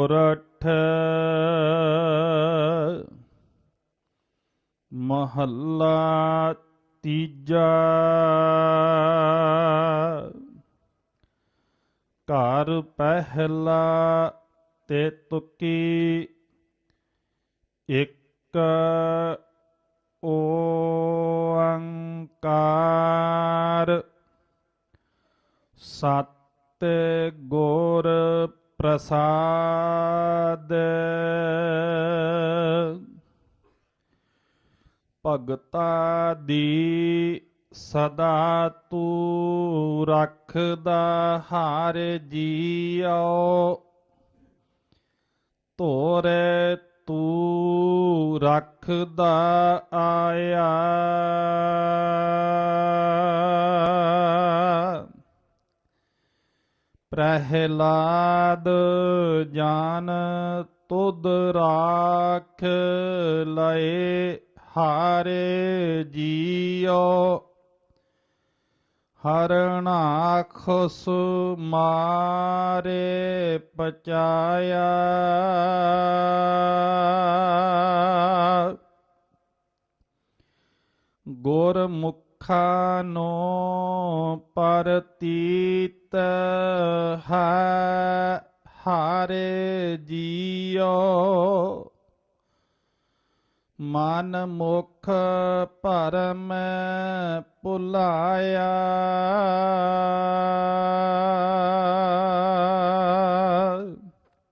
ਪੁਰਠ ਮਹੱਲਾ ਤੀਜਾ ਘਰ ਪਹਿਲਾ ਤੇ ਤੁਕੀ ਇੱਕ ਓੰਕਾਰ ਸਤ ਗੁਰ ਪ੍ਰਸਾਦ। ਭਗਤਾ ਦੀ ਸਦਾ ਤੂੰ ਰੱਖਦਾ ਹਰ ਜੀਉ ਤੋਰੇ ਤੂੰ ਰੱਖਦਾ ਆਇਆ। ਪ੍ਰਹਿਲਾਦ ਜਾਨ ਤੁਧ ਰਾਖ ਲਏ ਹਾਰੇ ਜੀਉ। ਹਰਣਾਖਸ ਮਾਰੇ ਪਚਾਇਆ। ਗੁਰਮੁਖਾ ਨੋ ਪਰਤੀਤ ਹੈ ਹਾਰੇ ਜੀਓ ਮਨ ਮੁਖ ਭਰਮ ਭੁਲਾਇਆ